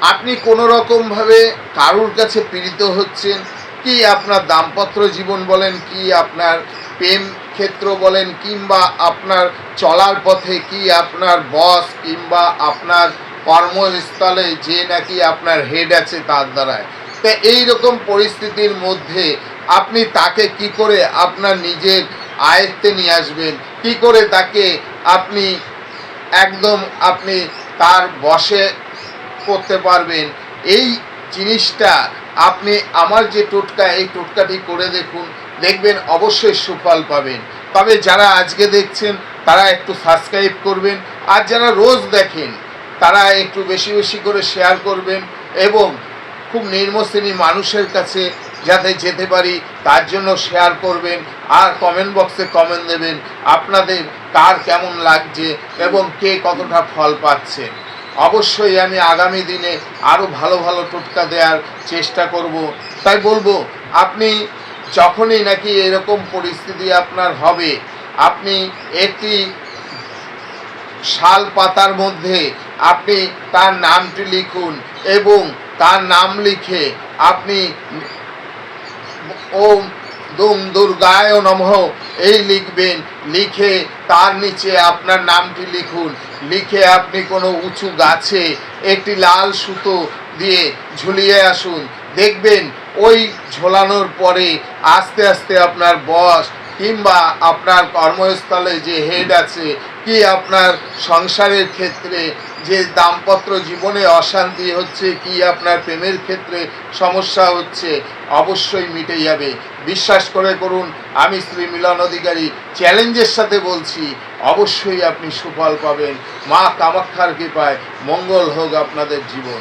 আপনি কোনো রকমভাবে কারুর কাছে পীড়িত হচ্ছেন? কি আপনার দাম্পত্য জীবন বলেন, কি আপনার প্রেম ক্ষেত্র বলেন, কিংবা আপনার চলার পথে কি আপনার বস কিংবা আপনার কর্মস্থলে যে নাকি আপনার হেড আছে তার দ্বারায়? তা এই রকম পরিস্থিতির মধ্যে আপনি তাকে কি করে আপনার নিজের আয়ত্তে নিয়ে আসবেন? কি করে তাকে আপনি একদম আপনি তার বসে করতে পারবেন। এই জিনিসটা আপনি আমার যে টোটকা, এই টোটকাটি করে দেখুন। দেখবেন অবশ্যই সুফল পাবেন। তবে যারা আজকে দেখছেন, তারা একটু সাবস্ক্রাইব করবেন। আর যারা রোজ দেখেন, তারা একটু বেশি বেশি করে শেয়ার করবেন এবং খুব নির্মশ্রেণী মানুষের কাছে যাতে যেতে পারি, তার জন্য শেয়ার করবেন। আর কমেন্ট বক্সে কমেন্ট দেবেন, আপনাদের কার কেমন লাগছে এবং কে কতটা ফল পাচ্ছে। অবশ্যই আমি আগামী দিনে আরও ভালো ভালো টোটকা দেওয়ার চেষ্টা করব। তাই বলব, আপনি যখনই নাকি এরকম পরিস্থিতি আপনার হবে, আপনি একটি শাল পাতার মধ্যে আপনি তার নামটি লিখুন এবং তার নাম লিখে আপনি ওম দুম দুর্গায় নমঃ এই লিখবেন, লিখে তার নিচে আপনার নামটি লিখুন। লিখে আপনি কোনো উঁচু গাছে একটি লাল সুতো দিয়ে ঝুলিয়ে আসুন। দেখবেন ওই ঝোলানোর পরে আস্তে আস্তে আপনার বস কিংবা আপনার কর্মস্থলে যে হেড আছে, কি আপনার সংসারের ক্ষেত্রে যে দাম্পত্য জীবনে অশান্তি হচ্ছে, কি আপনার প্রেমের ক্ষেত্রে সমস্যা হচ্ছে, অবশ্যই মিটে যাবে। বিশ্বাস করে করুন, আমি শ্রী মিলন অধিকারী চ্যালেঞ্জের সাথে বলছি, অবশ্যই আপনি সুফল পাবেন। মা কামাক্ষার কৃপায় মঙ্গল হোক আপনাদের জীবন।